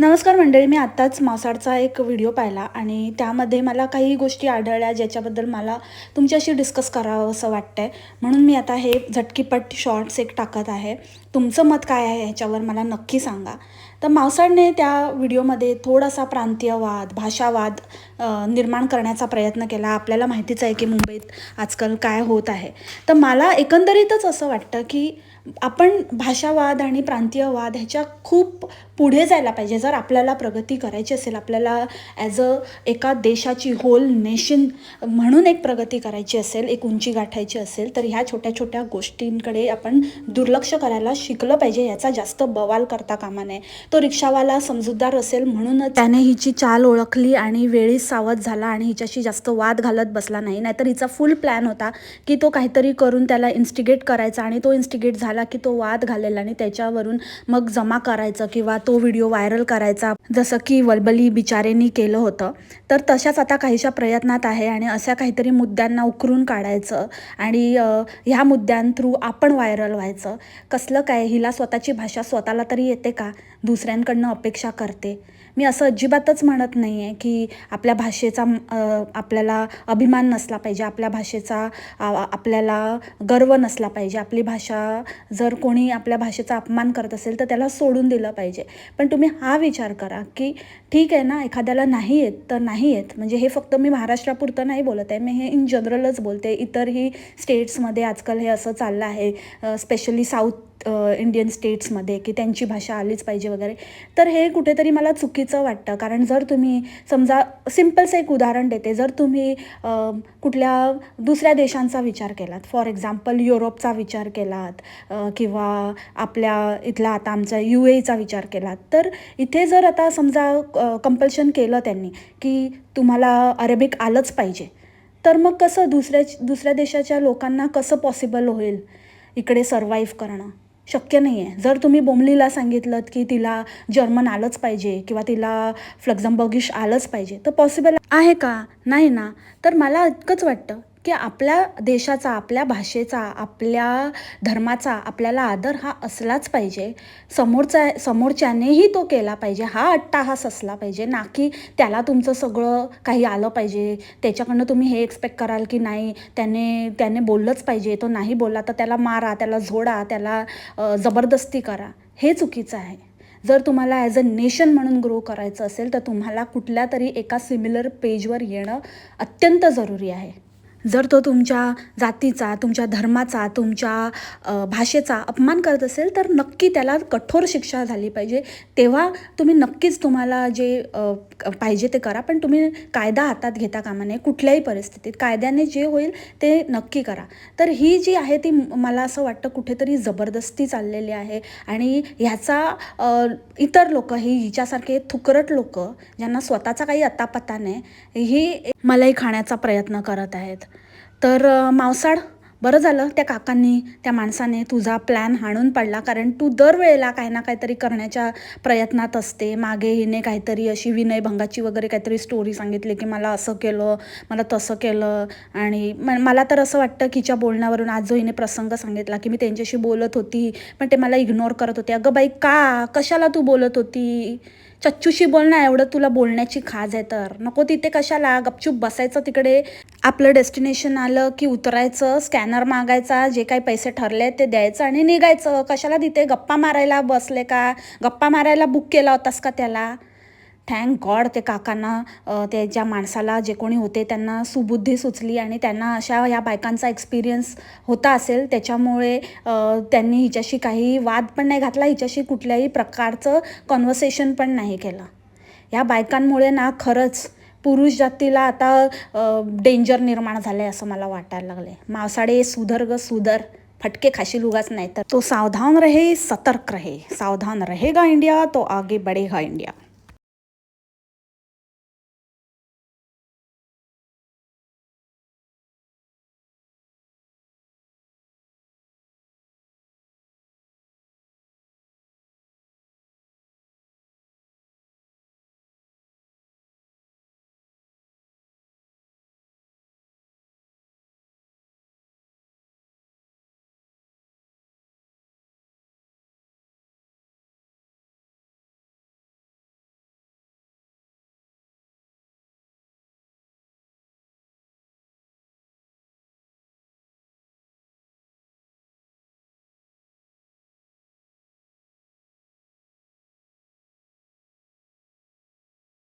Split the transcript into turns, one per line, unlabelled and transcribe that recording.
नमस्कार मंडळी मी आत्ताच मासाडचा एक व्हिडिओ पाहिला आणि त्यामध्ये मला काही गोष्टी आढळल्या ज्याच्याबद्दल मला तुमच्याशी डिस्कस करावं असं वाटतं आहे म्हणून मी आता हे झटकीपट शॉर्ट्स एक टाकत आहे. तुमचं मत काय आहे ह्याच्यावर मला नक्की सांगा. तर मावसाळने त्या व्हिडिओमध्ये थोडासा प्रांतीयवाद भाषावाद निर्माण करण्याचा प्रयत्न केला. आपल्याला माहितीच आहे की मुंबईत आजकाल काय होत आहे. तर मला एकंदरीतच असं वाटतं की आपण भाषावाद आणि प्रांतीयवाद ह्याच्या खूप पुढे जायला पाहिजे. जर आपल्याला प्रगती करायची असेल आपल्याला ॲज अ एका देशाची होल नेशन म्हणून एक प्रगती करायची असेल एक उंची गाठायची असेल तर ह्या छोट्या छोट्या गोष्टींकडे आपण दुर्लक्ष करायला शिकलं पाहिजे. याचा जास्त बवाल करता कामा नये. तो रिक्षावाला समजूतदार असेल म्हणूनच त्याने हिची चाल ओळखली आणि वेळीच सावध झाला आणि हिच्याशी जास्त वाद घालत बसला नाही. नाहीतर हिचा फुल प्लॅन होता की तो काहीतरी करून त्याला इन्स्टिगेट करायचा आणि तो इन्स्टिगेट झाला की तो वाद घालेल आणि त्याच्यावरून मग जमा करायचं किंवा तो व्हिडिओ व्हायरल करायचा. जसं की वलबली बिचारेनी केलं होतं. तर तशाच आता काहीशा प्रयत्नात आहे आणि अशा काहीतरी मुद्द्यांना उकरून काढायचं आणि ह्या ह्या मुद्द्यांथ्रू आपण व्हायरल व्हायचं. कसलं काय? हिला स्वतःची भाषा स्वतःला तरी येते का? दुसऱ्यांकडनं अपेक्षा करते. मी असं अजिबातच म्हणत नाही आहे की आपल्या भाषेचा आपल्याला अभिमान नसला पाहिजे आपल्या भाषेचा आपल्याला गर्व नसला पाहिजे. आपली भाषा जर कोणी आपल्या भाषेचा अपमान करत असेल तर त्याला सोडून दिलं पाहिजे. पण तुम्ही हा विचार करा की ठीक आहे ना एखाद्याला नाही येत तर नाही येत. म्हणजे हे फक्त मी महाराष्ट्रापुरतं नाही बोलत आहे. मी हे इन जनरलच बोलते. इतरही स्टेट्समध्ये आजकाल हे असं चाललं आहे. स्पेशली साऊथ इंडियन स्टेट्समध्ये की त्यांची भाषा आलीच पाहिजे वगैरे. तर हे कुठेतरी मला चुकीचं वाटतं. कारण जर तुम्ही समजा सिम्पलचं एक उदाहरण देते. जर तुम्ही कुठल्या दुसऱ्या देशांचा विचार केलात. फॉर एक्झाम्पल युरोपचा विचार केलात किंवा आपल्या इथला आता आमचा यू एचा विचार केलात. तर इथे जर आता समजा कंपल्शन केलं त्यांनी की तुम्हाला अरेबिक आलंच पाहिजे तर मग कसं दुसऱ्या दुसऱ्या देशाच्या लोकांना कसं पॉसिबल होईल इकडे सर्वाईव्ह करणं? शक्य नाही आहे जर तुम्ही बोमलीला सांगितलं की तिला जर्मन आलंच पाहिजे किंवा तिला फ्लक्झमबर्गिश आलंच पाहिजे तर पॉसिबल आहे का? नाही ना. तर मला इतकंच वाटतं की आपल्या देशाचा आपल्या भाषेचा आपल्या धर्माचा आपल्याला आदर हा असलाच पाहिजे. समोरचा समोरच्यानेही तो केला पाहिजे. हा अट्टाहास असला पाहिजे. ना की त्याला तुमचं सगळं काही आलं पाहिजे. त्याच्याकडनं तुम्ही हे एक्सपेक्ट कराल की नाही त्याने त्याने बोललंच पाहिजे. तो नाही बोलला तर त्याला मारा त्याला झोडा त्याला जबरदस्ती करा. हे चुकीचं आहे. जर तुम्हाला ॲज अ नेशन म्हणून ग्रो करायचं असेल तर तुम्हाला कुठल्या तरी एका सिमिलर पेजवर येणं अत्यंत जरुरी आहे. जर तो तुमच्या जातीचा तुमच्या धर्माचा तुमच्या भाषेचा अपमान करत असेल तर नक्की त्याला कठोर शिक्षा झाली पाहिजे. तेव्हा तुम्ही नक्कीच तुम्हाला जे पाहिजे ते करा पण तुम्ही कायदा हातात घेता कामा नये कुठल्याही परिस्थितीत. कायद्याने जे होईल ते नक्की करा. तर ही जी आहे ती मला असं वाटतं कुठेतरी जबरदस्ती चाललेली आहे. आणि ह्याचा इतर लोक ही हिच्यासारखे थुकरट लोक ज्यांना स्वतःचा काही अतापता नाही ही मलाई खाण्याचा प्रयत्न करत आहेत. तर मावसाळ बरं झालं त्या काकांनी त्या माणसाने तुझा प्लॅन हाणून पडला. कारण तू दरवेळेला काही ना काहीतरी करण्याच्या प्रयत्नात असते. मागे हिने काहीतरी अशी विनयभंगाची वगैरे काहीतरी स्टोरी सांगितली की मला असं केलं मला तसं केलं. आणि मला तर असं वाटतं की हिच्या बोलण्यावरून आज जो हिने प्रसंग सांगितला की मी त्यांच्याशी बोलत होती पण ते मला इग्नोर करत होते. अगं बाई का? कशाला तू बोलत होती? चच्चूशी बोल ना एवढं तुला बोलण्याची खाज आहे तर. नको तिथे कशाला गपचूप बसायचं तिकडे. आपलं डेस्टिनेशन आलं की उतरायचं स्कॅनर मागायचा जे काही पैसे ठरले ते द्यायचं आणि निघायचं. कशाला तिथे गप्पा मारायला बसले का? गप्पा मारायला बुक केला होतास का त्याला? थँक गॉड ते काकांना ते ज्या माणसाला जे कोणी होते त्यांना सुबुद्धी सुचली आणि त्यांना अशा ह्या बायकांचा एक्सपिरियन्स होता असेल. त्याच्यामुळे त्यांनी हिच्याशी काही वाद पण नाही घातला हिच्याशी कुठल्याही प्रकारचं कॉन्व्हर्सेशन पण नाही केलं. या बायकांमुळे ना खरंच पुरुष जातीला आता डेंजर निर्माण झालं आहे असं मला वाटायला लागलं आहे मावसाडे सुधर ग सुधर. फटके खाशील उगाच नाही तर तो सावधान रहे सतर्क रहे. सावधान रहेगा इंडिया तो आगे बढ़ेगा इंडिया.